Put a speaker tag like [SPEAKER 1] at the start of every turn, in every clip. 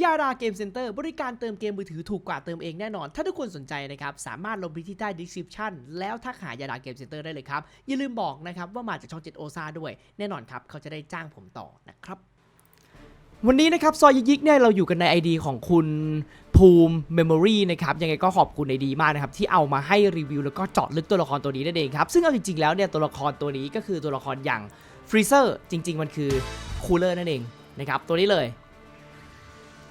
[SPEAKER 1] ยาดาเกมเซ็นเตอร์บริการเติมเกมมือถือถูกกว่าเติมเองแน่นอน ถ้าทุกคนสนใจนะครับ สามารถลงไปที่ใต้ description แล้วทักหายาดาเกมเซ็นเตอร์ได้เลยครับ อย่าลืมบอกนะครับว่ามาจากช่อง7โอซาด้วย แน่นอนครับ เขาจะได้จ้างผมต่อนะครับ วันนี้นะครับ ซอยยิกๆเนี่ยเราอยู่กันใน ID ของคุณภูมิเมมโมรีนะครับยังไงก็ขอบคุณ ID มากนะครับที่เอามาให้รีวิวแล้วก็เจาะลึกตัวละครตัวนี้นั่นเองครับซึ่งเอาจริงๆแล้วเนี่ยตัวละครตัวนี้ก็คือตัวละครอย่างฟรีเซอร์จริง ๆ มันคือคูลเลอร์นั่นเองนะครับตัวนี้เลย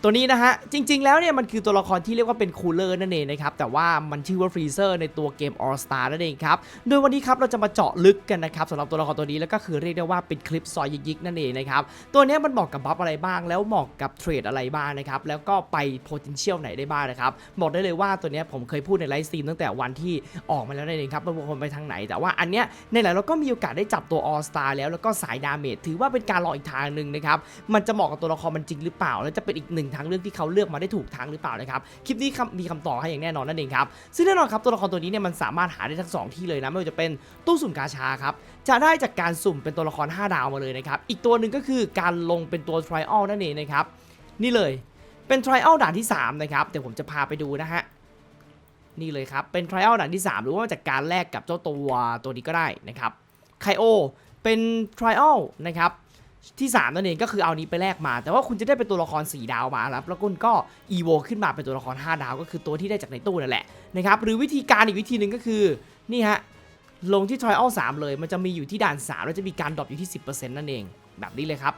[SPEAKER 1] ตัวนี้นะฮะ จริง ๆ แล้วเนี่ยมันคือตัวละครที่เรียกว่าเป็นคูลเลอร์นั่นเองนะครับ แต่ว่ามันชื่อว่าฟรีเซอร์ในตัวเกม All Star นั่นเองครับ โดยวันนี้ครับเราจะมาเจาะลึกกันนะครับสำหรับตัวละครตัวนี้แล้วก็คือเรียกได้ว่าเป็นคลิปซอยยิกๆนั่นเองนะครับ ตัวนี้มันเหมาะกับบัฟอะไรบ้าง แล้วเหมาะกับเทรดอะไรบ้างนะครับ แล้วก็ไป potential ไหนได้บ้างนะครับ บอกได้เลยว่าตัวนี้ผมเคยพูดในไลฟ์สตรีมตั้งแต่วันที่ออกมาแล้วนั่นเองครับว่าคนไปทางไหน แต่ว่าอันเนี้ยในไหนเราก็มีโอกาสได้จับตัว All Star แล้วแล้วก็สายดาเมจถือว่าเป็นการลออีกทางหนึ่งนะครับมันจะเหมาะกับตัวละครมันจริงหรือเปล่า และจะเป็นอีกหนึ่งทางเลือกที่เขาเลือกมาได้ถูกทางหรือเปล่านะครับคลิปนี้มีคำตอบให้อย่างแน่นอนนั่นเองครับซึ่งแน่นอนครับตัวละครตัวนี้เนี่ยมันสามารถหาได้ทั้งสองที่เลยนะไม่ว่าจะเป็นตู้สุ่มกาชาครับจะได้จากการสุ่มเป็นตัวละคร 5 ดาวมาเลยนะครับอีกตัวหนึ่งก็คือการลงเป็นตัว trial นั่นเองนะครับนี่เลยเป็น trial ด่านที่3นะครับเดี๋ยวผมจะพาไปดูนะฮะนี่เลยครับ เป็น trial ด่านที่ 3 หรือว่าจากการแลกกับเจ้าตัวตัวนี้ก็ได้นะครับไคโอเป็น trial นะครับ ที่3นั่นเองก็คือเอานี้ไปแลกมา แต่ว่าคุณจะได้เป็นตัวละคร 4 ดาวมาแล้วแล้วคุณก็อีโวขึ้นมาเป็นตัวละคร 5 ดาวก็คือตัวที่ได้จากในตู้นั่นแหละนะครับหรือวิธีการอีกวิธีหนึ่งก็คือนี่ฮะลงที่ Trial 3 เลย มันจะมีอยู่ที่ด่าน 3 แล้วจะมีการดรอปอยู่ที่ 10%นั่นเอง แบบนี้เลยครับ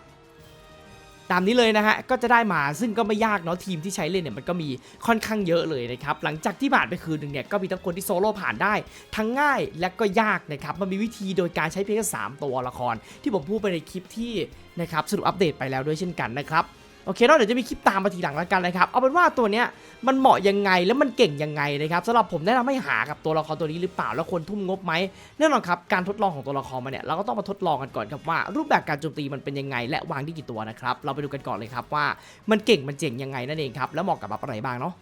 [SPEAKER 1] ตามนี้เลยนะฮะก็จะได้มาซึ่งก็ไม่ยากเนาะทีมที่ใช้เล่นเนี่ยมันก็มีค่อนข้างเยอะเลยนะครับหลังจากที่ผ่านไปคืนหนึ่งเนี่ยก็มีทั้งคนที่โซโล่ผ่านได้ ทั้งง่ายและก็ยากนะครับมันมีวิธีโดยการใช้เพียงแค่3ตัวละคร ที่ผมพูดไปในคลิปที่นะครับสรุปอัปเดตไปแล้วด้วยเช่นกันนะครับ โอเคเนาะเดี๋ยวจะมีคลิปตามมาทีหลังแล้วกันนะครับ เอาเป็นว่าตัวเนี้ยมันเหมาะยังไงแล้วมันเก่งยังไงนะครับสำหรับผมแนะนำให้หากับตัวละครตัวนี้หรือเปล่าแล้วควรทุ่มงบไหมแน่นอนครับการทดลองของตัวละครมาเนี่ยเราก็ต้องมาทดลองกันก่อนครับว่า รูปแบบการโจมตีมันเป็นยังไง และวางที่กี่ตัวนะครับเราไปดูกันก่อนเลยครับว่ามันเก่งมันเจ๋งยังไงนั่นเองครับแล้วเหมาะกับบัฟอะไรบ้างเนาะ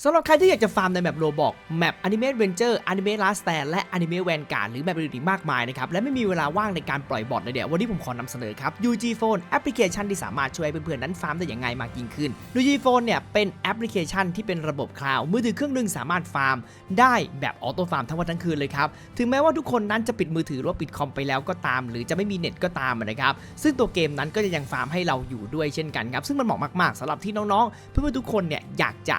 [SPEAKER 1] สำหรับใครที่อยากจะฟาร์มในแมปโรบอกแมปอนิเม e เวนเจอร์อนิเม e ลาสแตนและอนิเม e แวนการ์ดหรือแมปอื่นอีกมากมายนะครับ และไม่มีเวลาว่างในการปล่อยบอทเลยเดี๋ยววันนี้ผมขอนำเสนอครับ UG Phone แอปพลิเคชันที่สามารถช่วยเพื่อนๆนั้นฟาร์มได้อย่างง่ายมากยิ่งขึ้น UG Phone เนี่ยเป็นแอปพลิเคชันที่เป็นระบบคลาวด์มือถือเครื่องหนึงสามารถฟาร์ม ได้แบบออโต้ฟาร์มทั้งวันทั้งคืนเลยครับถึงแม้ว่าทุกคนนั้นจะปิดมือถือหรือปิดคอมไปแล้วก็ตาม หรือจะไม่มีเน็ตก็ตามนะครับซึ่งตัวเกมนั้นก็จะยังฟาร์มให้เราอยู่ด้วยเช่นกันครับซึ่งมันเหมาะมากๆสำหรับที่น้องๆ เพื่อนๆทุกคนเนี่ยอยากจะ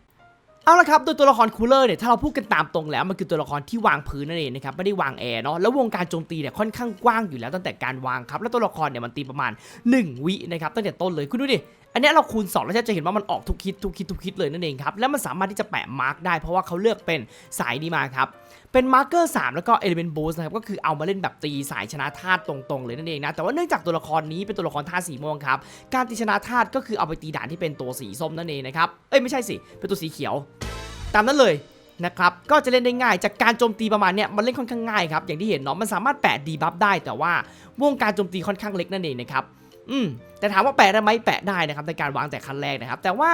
[SPEAKER 1] เอาละครับโดยตัวละครคูลเลอร์เนี่ยถ้าเราพูดกันตามตรงแล้วมันคือตัวละครที่วางพื้นนั่นเองนะครับไม่ได้วางแอร์เนาะแล้ววงการโจมตีเนี่ยค่อนข้างกว้างอยู่แล้วตั้งแต่การวางครับแล้วตัวละครเนี่ยมันตีประมาณ 1 วินะครับตั้งแต่ต้นเลยคุณดูดิ อันนี้เราคูณ2แล้วจะเห็นว่ามันออกทุกคิดทุกคิดทุกคิดเลยนั่นเองครับ แล้วมันสามารถที่จะแปะมาร์กได้เพราะว่าเขาเลือกเป็นสายนี้มาครับ เป็นมาร์กเกอร์3แล้วก็ Element Boost นะครับ ก็คือเอามาเล่นแบบตีสายชนะธาตุตรงๆ เลยนั่นเองนะ แต่ว่าเนื่องจากตัวละครนี้เป็นตัวละครธาตุสีม่วงครับ การตีชนะธาตุก็คือเอาไปตีด่านที่เป็นตัวสีส้มนั่นเองนะครับ เอ้ยไม่ใช่สิ เป็นตัวสีเขียว ตามนั้นเลยนะครับก็จะเล่นได้ง่ายจากการโจมตีประมาณเนี้ยมันเล่นค่อนข้างง่ายครับอย่างที่เห็นเนาะมันสามารถแปะดีบัฟได้ แต่ว่าวงการโจมตีค่อนข้างเล็กนั่นเองนะครับ อืมแต่ถามว่าแปะได้ไหมแปะได้นะครับในการวางแต่ขั้นแรกนะครับ แต่ว่า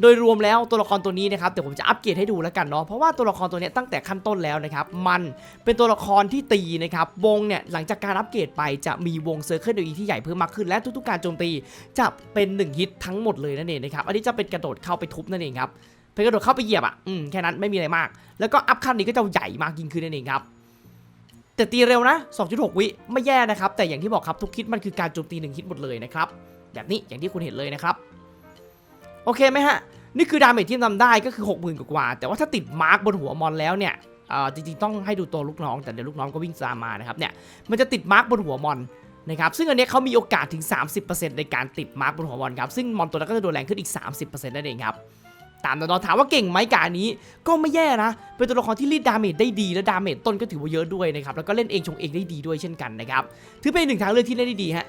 [SPEAKER 1] โดยรวมแล้วตัวละครตัวนี้นะครับเดี๋ยวผมจะอัปเกรดให้ดูแล้วกันเนาะเพราะว่าตัวละครตัวเนี้ยตั้งแต่ขั้นต้นแล้วนะครับ มันเป็นตัวละครที่ตีนะครับวงเนี่ยหลังจากการอัปเกรดไปจะมีวงเซอร์เคิลดีที่ใหญ่เพิ่มมากขึ้นและทุกๆการโจมตีจะเป็น1ฮิตทั้งหมดเลยนั่นเองนะครับอันนี้จะเป็นกระโดดเข้าไปทุบนั่นเองครับเป็นกระโดดเข้าไปเหยียบอะอืมแค่นั้นไม่มีอะไรมาก แล้วก็อัพขั้นนี้ก็จะใหญ่มากยิ่งขึ้นนั่นเองครับ แต่ตีเร็วนะ 2.6 วิไม่แย่นะครับ แต่อย่างที่บอกครับทุกฮิตมันคือการโจมตี1ฮิตหมดเลยนะครับ แบบนี้อย่างที่คุณเห็นเลยนะครับ โอเคไหมฮะ นี่คือดาเมจที่ทำได้ก็คือ 60,000 กว่า แต่ว่าถ้าติดมาร์กบนหัวมอนแล้วเนี่ยจริงๆต้องให้ดูตัวลูกน้อง แต่เดี๋ยวลูกน้องก็วิ่งตามมานะครับเนี่ยมันจะติดมาร์กบนหัวมอนนะครับซึ่งอันนี้เขามีโอกาสถึง 30%ในการติดมาร์กบนหัวมอนครับ ซึ่งมอนตัวนั้นก็จะโดนแรงขึ้นอีก 30%นั่นเองครับ ตามตัวถามว่าเก่งไหมกบอันนี้ ก็ไม่แย่นะ เป็นตัวละครที่รีดดาเมจได้ดีและดาเมจต้นก็ถือว่าเยอะด้วยนะครับแล้วก็เล่นเองชงเองได้ดีด้วยเช่นกันนะครับถือเป็นหนึ่งทางเลือกที่เล่นได้ดีฮะ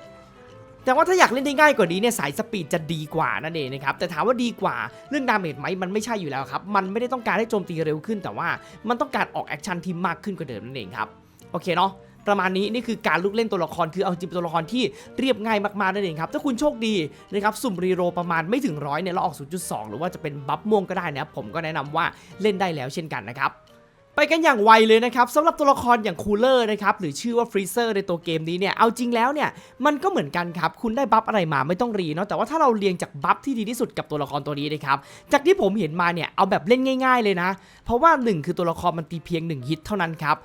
[SPEAKER 1] แต่ว่าถ้าอยากเล่นได้ง่ายกว่านี้เนี่ยสายสปีดจะดีกว่านั่นเองนะครับแต่ถามว่าดีกว่าเรื่องดาเมจไหมมันไม่ใช่อยู่แล้วครับมันไม่ได้ต้องการให้โจมตีเร็วขึ้น แต่ว่ามันต้องการออกแอคชั่นที่มากขึ้นกว่าเดิมนั่นเองครับโอเคเนาะ ประมาณนี้นี่คือการลูกเล่นตัวละครคือเอาจริงเป็นตัวละครที่เรียบง่ายมากๆนั่นเองครับถ้าคุณโชคดีนะครับสุ่มรีโรประมาณไม่ถึงร้อยเนี่ยเราออก 0.2 หรือว่าจะเป็นบัฟม่วงก็ได้นะครับผมก็แนะนำว่าเล่นได้แล้วเช่นกันนะครับไปกันอย่างไวเลยนะครับสำหรับตัวละครอย่างคูลเลอร์นะครับหรือชื่อว่าฟรีเซอร์ในตัวเกมนี้เนี่ยเอาจริงแล้วเนี่ยมันก็เหมือนกันครับคุณได้บัฟอะไรมาไม่ต้องรีเนาะแต่ว่าถ้าเราเรียงจากบัฟที่ดีที่สุดกับตัวละครตัวนี้นะครับจากที่ผมเห็นมาเนี่ยเอาแบบเล่นง่าย ๆเลยนะ เพราะว่า 1 คือตัวละครมันตีเพียง 1 ฮิตเท่านั้นครับ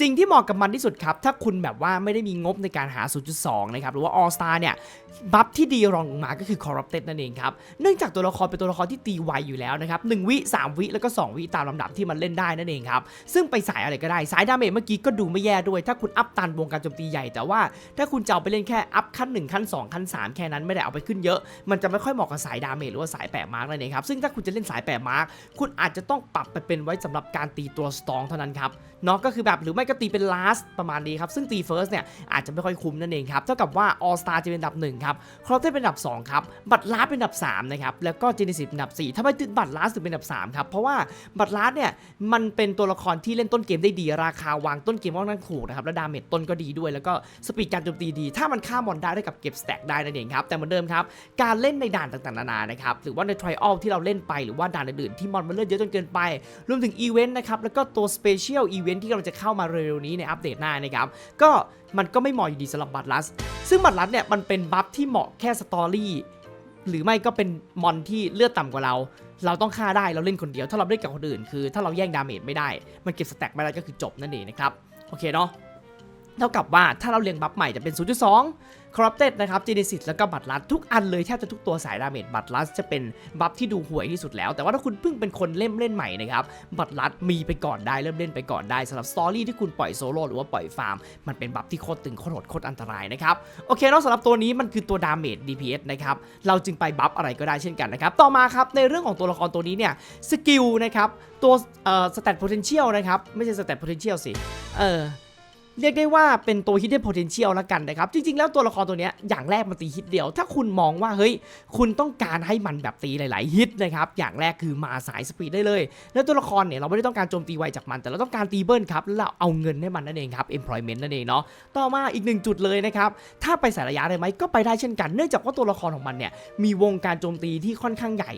[SPEAKER 1] สิ่งที่เหมาะกับมันที่สุดครับ ถ้าคุณแบบว่าไม่ได้มีงบในการหา 0.2 นะครับ หรือว่า All Star เนี่ย บัฟที่ดีรองลงมาก็คือ Corrupted นั่นเองครับ เนื่องจากตัวละครเป็นตัวละครที่ตีไวอยู่แล้วนะครับ 1 วิ 3 วิ แล้วก็ 2 วิ ตามลำดับที่มันเล่นได้นั่นเองครับ ซึ่งไปสายอะไรก็ได้ สายดาเมจเมื่อกี้ก็ดูไม่แย่ด้วย ถ้าคุณอัพตันวงการโจมตีใหญ่ แต่ว่าถ้าคุณจะเอาไปเล่นแค่อัพขั้น 1 ขั้น 2 ขั้น 3 แค่นั้นไม่ได้เอาไปขึ้นเยอะ มันจะไม่ค่อยเหมาะกับสายดาเมจหรือว่าสายแปะมาร์กนั่นเองครับ ซึ่งถ้าคุณจะเล่นสายแปะมาร์กคุณอาจจะต้องปรับไปเป็นไว้สำหรับการตีตัวสตองเท่านั้นครับเนาะก็คือแบบหรือไม่ก็ตีเป็น last ประมาณนี้ครับ ซึ่งตี first เนี่ยอาจจะไม่ค่อยคุ้มนั่นเองครับ เท่ากับว่า all star จะเป็นอันดับ1ครับ c r o s s เป็นอันดับ 2 ครับ บัตร last เป็นอันดับ 3 นะครับ แล้วก็ genesis เป็นอันดับ 4ทำไมติดบัตร last ถึงเป็นอันดับ 3 ครับ เพราะว่าบัตร last เนี่ยมันเป็นตัวละครที่เล่นต้นเกมได้ดี ราคาวางต้นเกมค่อนข้างถูกนะครับ และดาเมจต้นก็ดีด้วย แล้วก็สปีดการโจมตีดี ถ้ามันฆ่ามอนได้ได้กับเก็บสแต็กได้นั่นเองครับ แต่เหมือนเดิมครับ การเล่นในด่านต่างๆนานานะครับ หรือว่าใน trial ที่เราเล่นไป หรือว่าด่านอื่นๆที่มอนมันเลือดเยอะจนเกินไป รวมถึงอีเวนต์นะครับ แล้วก็ตัว Special Event ที่กำลังจะเข้ามาเร็วๆนี้ในอัปเดตหน้านะครับ ก็มันก็ไม่เหมาะอยู่ดีสำหรับบัตรลัส ซึ่งบัตรลัสเนี่ยมันเป็นบัฟที่เหมาะแค่สตอรี่หรือไม่ก็เป็นมอนที่เลือดต่ำกว่าเรา เราต้องฆ่าได้เราเล่นคนเดียว ถ้าเราเล่นกับคนอื่นคือ ถ้าเราแย่งดาเมจไม่ได้ มันเก็บสแต็กไม่ได้ก็คือจบนั่นเองนะครับ โอเคเนาะ เท่ากับว่าถ้าเราเรียงบัฟใหม่จะเป็น 0.2 Corrupted นะครับ Genesis แล้วก็บัตรลัดทุกอันเลยแทบจะทุกตัวสายดาเมจบัตรลัดจะเป็นบัฟที่ดูห่วยที่สุดแล้ว แต่ว่าถ้าคุณเพิ่งเป็นคนเล่นเล่นใหม่นะครับบัตรลัดมีไปก่อนได้เริ่มเล่นไปก่อนได้สำหรับสตอรี่ที่คุณปล่อยโซโล่หรือว่าปล่อยฟาร์มมันเป็นบัฟที่โคตรตึงโคตรโหดโคตรอันตรายนะครับโอเคนาะสำหรับตัวนี้มันคือตัวดาเมจ DPS นะครับเราจึงไปบัฟอะไรก็ได้เช่นกันนะครับต่อมาครับในเรื่องของตัวละครตัวนี้เนี่ยสกิลนะครับตัวเอ่อ stat potential นะครับไม่ใช่ stat potential สิเออ เรียกได้ว่าเป็นตัว hidden potential ละกันนะครับ จริง ๆ แล้วตัวละครตัวนี้อย่างแรกมันตีฮิตเดียว ถ้าคุณมองว่าเฮ้ยคุณต้องการให้มันแบบตีหลาย ๆ ฮิตนะครับอย่างแรกคือมาสายสปีดได้เลย แล้วตัวละครเนี่ยเราไม่ได้ต้องการโจมตีไวจากมัน แต่เราต้องการตีเบิลครับแล้วเราเอาเงินให้มันนั่นเองครับ employment นั่นเองเนาะต่อมาอีกหนึ่งจุดเลยนะครับถ้าไปสายระยะได้ไหมก็ไปได้เช่นกันเนื่องจากว่าตัวละครของมันเนี่ยมีวงการโจมตีที่ค่อนข้างใหญ่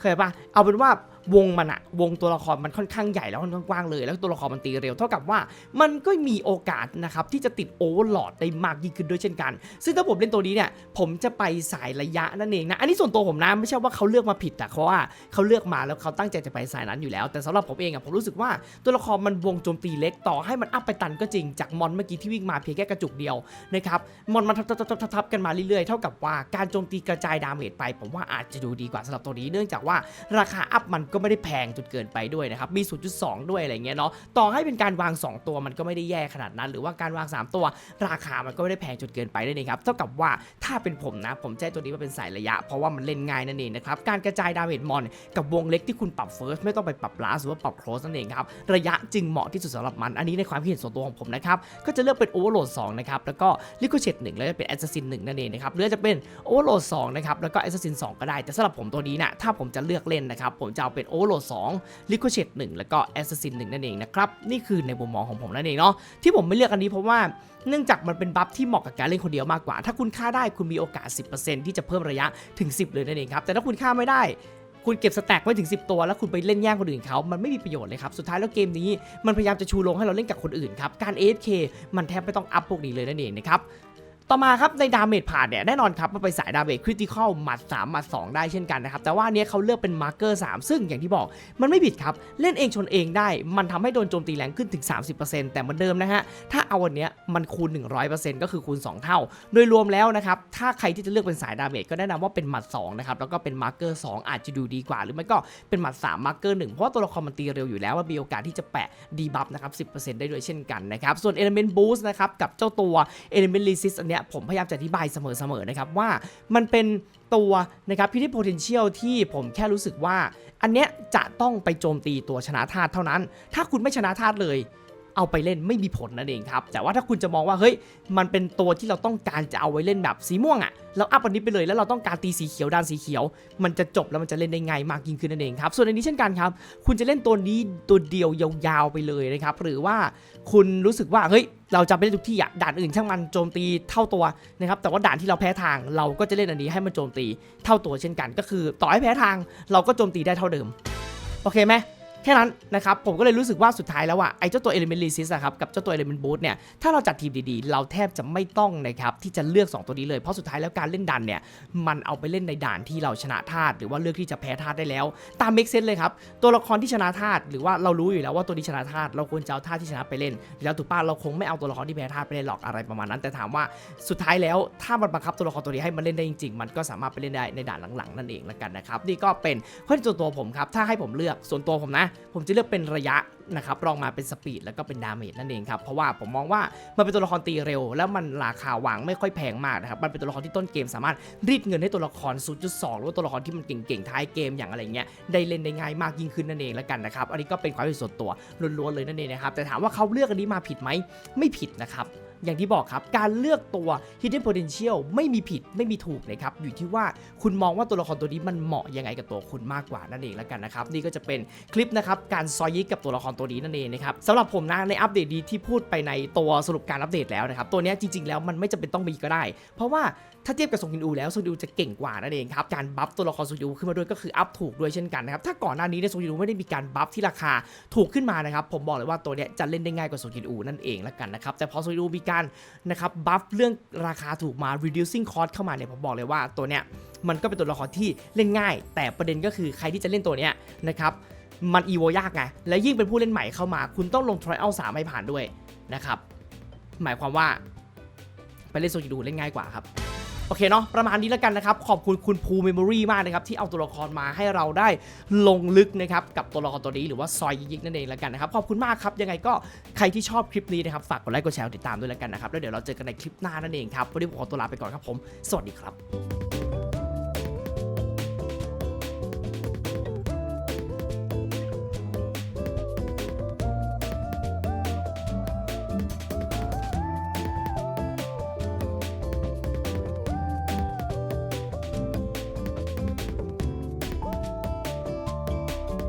[SPEAKER 1] เคยปะเอาเป็นว่า วงมันอะวงตัวละครมันค่อนข้างใหญ่แล้วค่อนข้างกว้างเลย แล้วตัวละครมันตีเร็ว เท่ากับว่ามันก็มีโอกาสนะครับที่จะติดโอเวอร์โหลดได้มากยิ่งขึ้นด้วยเช่นกัน ซึ่งถ้าผมเล่นตัวนี้เนี่ยผมจะไปสายระยะนั่นเองนะ อันนี้ส่วนตัวผมนะไม่ใช่ว่าเขาเลือกมาผิดแต่เขาะว่าเขาเลือกมาแล้วเขาตั้งใจจะไปสายนั้นอยู่แล้ว แต่สำหรับผมเองอะผมรู้สึกว่าตัวละครมันวงโจมตีเล็กต่อให้มันอัพไปตันก็จริงจากมอนเมื่อกี้ที่วิ่งมาเพียงแค่กระจุกเดียวนะครับมอนมันทับทับทับทับทับกันมาเรื่อยๆเท่ากับว่าการโจมตีกระจายดาเมจไป ผมว่าอาจจะดูดีกว่าสำหรับตัวนี้เนื่องจากว่าราคาอัพมันก็ไม่ได้แพงจนเกินไปด้วยนะครับ มี 0.2 ด้วยอะไรเงี้ยเนาะ ต่อให้เป็นการวาง 2 ตัวมันก็ไม่ได้แย่ขนาดนั้น หรือว่าการวาง 3 ตัว ราคามันก็ไม่ได้แพงจนเกินไปด้วยนะครับ เท่ากับว่าถ้าเป็นผมนะ ผมใช้ตัวนี้มาเป็นสายระยะ เพราะว่ามันเล่นง่ายนั่นเองนะครับ การกระจายดาเมจมอนกับวงเล็กที่คุณปรับเฟิร์สไม่ต้องไปปรับลาสหรือว่าปรับโคลสนั่นเองครับ ระยะจึงเหมาะที่สุดสำหรับมัน อันนี้ในความคิดเห็นส่วนตัวของผมนะครับ ก็จะเลือกเป็น Overload 2นะครับ แล้วก็ Ricochet 1แล้วจะเป็น Assassin 1นั่นเองนะครับหรือจะเป็น Overload 2นะครับแล้วก็ Assassin 2ก็ได้แต่สำหรับผมตัวนี้นะถ้าผมจะเลือกเล่นนะครับผมจะเอาเป็น Overload 2 Ricochet 1 แล้วก็ Assassin 1 นั่นเองนะครับ นี่คือในมุมมองของผมนั่นเองเนาะที่ผมไม่เลือกอันนี้เพราะว่าเนื่องจากมันเป็นบัฟที่เหมาะกับการเล่นคนเดียวมากกว่า ถ้าคุณฆ่าได้คุณมีโอกาส 10%ที่จะเพิ่มระยะถึง 10 เลยนั่นเองครับแต่ถ้าคุณฆ่าไม่ได้คุณเก็บสแต็กไว้ถึง 10 ตัวแล้วคุณไปเล่นแย่งคนอื่นเขา มันไม่มีประโยชน์เลยครับ สุดท้ายแล้วเกมนี้มันพยายามจะชูโรงให้เราเล่นกับคนอื่นครับ การ AFK มันแทบไม่ต้องอัพพวกนี้เลยนั่นเองนะครับ ต่อมาครับในดาเมจผ่านเนี่ยแน่นอนครับมันไปสายดาเมจคริติคอลหมัด3หมัด2 ได้เช่นกันนะครับ แต่ว่าเนี้ยเขาเลือกเป็นมาร์เกอร์3ซึ่งอย่างที่บอกมันไม่ผิดครับ เล่นเองชนเองได้ มันทำให้โดนโจมตีแรงขึ้นถึง 30%แต่เหมือนเดิมนะฮะ ถ้าเอาวันเนี้ยมันคูณ 100%ก็คือคูณ 2 เท่า โดยรวมแล้วนะครับ ถ้าใครที่จะเลือกเป็นสายดาเมจก็แนะนำว่าเป็นหมัด2นะครับแล้วก็เป็นมาร์เกอร์2อาจจะดูดีกว่า หรือไม่ก็เป็นหมัด3มาร์เกอร์1เพราะว่าตัวละครมันตีเร็วอยู่แล้วว่ามีโอกาสที่จะแปะดีบัฟนะครับ10%ได้ด้วยเช่นกันนะครับส่วน Element Boost นะครับกับเจ้าตัว Element Resist อันเนี่ยผมพยายามจะอธิบายเสมอๆนะครับว่ามันเป็นตัวนะครับพิธี potential ที่ผมแค่รู้สึกว่า อันเนี้ยจะต้องไปโจมตีตัวชนะธาตุเท่านั้น ถ้าคุณไม่ชนะธาตุเลย เอาไปเล่นไม่มีผลนั่นเองครับ แต่ว่าถ้าคุณจะมองว่าเฮ้ยมันเป็นตัวที่เราต้องการจะเอาไว้เล่นแบบสีม่วงอะ่ะเราอัพอันนี้ไปเลยแล้วเราต้องการตีสีเขียวด้านสีเขียว มันจะจบแล้วมันจะเล่นได้ง่ายมากยิ่งขึ้นนั่นเองครับส่วนอันนี้เช่นกันครับ คุณจะเล่นตัวนี้ตัวเดียวยาวๆไปเลยนะครับหรือว่าคุณรู้สึกว่าเฮ้ยเราจะไปเล่นทุกที่อะด่านอื่นช่างมันโจมตีเท่าตัวนะครับแต่ว่าด่านที่เราแพ้ทางเราก็จะเล่นอันนี้ให้มันโจมตีเท่าตัวเช่นกัน ก็คือ ต่อให้แพ้ทางเราก็โจมตีได้เท่าเดิมโอเคไหม แค่นั้นนะครับผมก็เลยรู้สึกว่าสุดท้ายแล้วอะไอ้เจ้าตัว Element Resist อะครับกับเจ้าตัว Element Boost เนี่ยถ้าเราจัดทีมดีๆ เราแทบจะไม่ต้องนะครับที่จะเลือก 2 ตัวนี้เลย เพราะสุดท้ายแล้วการเล่นดันเนี่ยมันเอาไปเล่นในด่านที่เราชนะธาตุหรือว่าเลือกที่จะแพ้ธาตุได้แล้ว ตาม make sense เลยครับตัวละครที่ชนะธาตุหรือว่าเรารู้อยู่แล้วว่าตัวนี้ชนะธาตุเราควรจะเอาธาตุที่ชนะไปเล่นแล้วถูกป้าเราคงไม่เอาตัวละครที่แพ้ธาตุไปเล่นหรอกอะไรประมาณนั้น แต่ถามว่าสุดท้ายแล้วถ้ามันบังคับตัวละครตัวนี้ให้มันเล่นได้จริงๆ มันก็สามารถไปเล่นได้ในด่านหลังๆนั่นเองละกันนะครับนี่ก็เป็นข้อที่ตัวผมครับถ้าให้ผมเลือกส่วนตัวผมนะผมจะเลือกเป็นระยะนะครับรองมาเป็นสปีดแล้วก็เป็นดาเมจนั่นเองครับ เพราะว่าผมมองว่ามันเป็นตัวละครตีเร็ว แล้วมันราคาวางไม่ค่อยแพงมากนะครับ มันเป็นตัวละครที่ต้นเกมสามารถรีดเงินให้ตัวละคร 0.2 หรือว่าตัวละครที่มันเก่งๆท้ายเกมอย่างอะไรเงี้ยได้เล่นได้ง่ายมากยิ่งขึ้นนั่นเองแล้วกันนะครับ อันนี้ก็เป็นความเห็นส่วนตัวล้วนๆเลยนั่นเองนะครับ แต่ถามว่าเขาเลือกอันนี้มาผิดไหมไม่ผิดนะครับ อย่างที่บอกครับ การเลือกตัว hidden potential ไม่มีผิดไม่มีถูกนะครับ อยู่ที่ว่าคุณมองว่าตัวละครตัวนี้มันเหมาะยังไงกับตัวคุณมากกว่านั่นเองแล้วกันนะครับ นี่ก็จะเป็นคลิปนะครับ การซอยยิกกับตัวละครตัวนี้นั่นเองนะครับสำหรับผมนะในอัปเดตดีที่พูดไปในตัวสรุปการอัปเดตแล้วนะครับ ตัวนี้จริง ๆ แล้วมันไม่จำเป็นต้องมีก็ได้ เพราะว่าถ้าเทียบกับซงกินอูแล้วซงกินอูจะเก่งกว่านั่นเองครับการบัฟตัวละครซงกินอูขึ้นมาด้วยก็คืออัพถูกด้วยเช่นกันนะครับถ้าก่อนหน้านี้เนี่ยซงกินอูไม่ได้มีการบัฟที่ราคาถูกขึ้นมานะครับผมบอกเลยว่าตัวเนี้ยจะเล่นได้ง่ายกว่าโซกินอูนั่นเองแล้วกันนะครับแต่พอโซกินอูมีการนะครับบัฟเรื่องราคาถูกมา reducing cost เข้ามาเนี่ยผมบอกเลยว่าตัวเนี้ยมันก็เป็นตัวละครที่เล่นง่าย แต่ประเด็นก็คือใครที่จะเล่นตัวเนี้ยนะครับมันอีโวยากไง และยิ่งเป็นผู้เล่นใหม่เข้ามา คุณต้องลง trial 3ให้ผ่านด้วยนะครับ หมายความว่าไปเล่นโซจิดูเล่นง่ายกว่าครับ โอเคเนาะประมาณนี้แล้วกันนะครับ ขอบคุณคุณภูเมมโมรีมากนะครับที่เอาตัวละครมาให้เราได้ลงลึกนะครับกับตัวละครตัวนี้หรือว่าซอยยิกๆนั่นเองแล้วกันนะครับขอบคุณมากครับยังไงก็ใครที่ชอบคลิปนี้นะครับฝากกดไลค์กดแชร์ติดตามด้วยแล้วกันนะครับแล้วเดี๋ยวเราเจอกันในคลิปหน้านั่นเองครับวันนี้ผมขอตัวลาไปก่อนครับผม สวัสดีครับ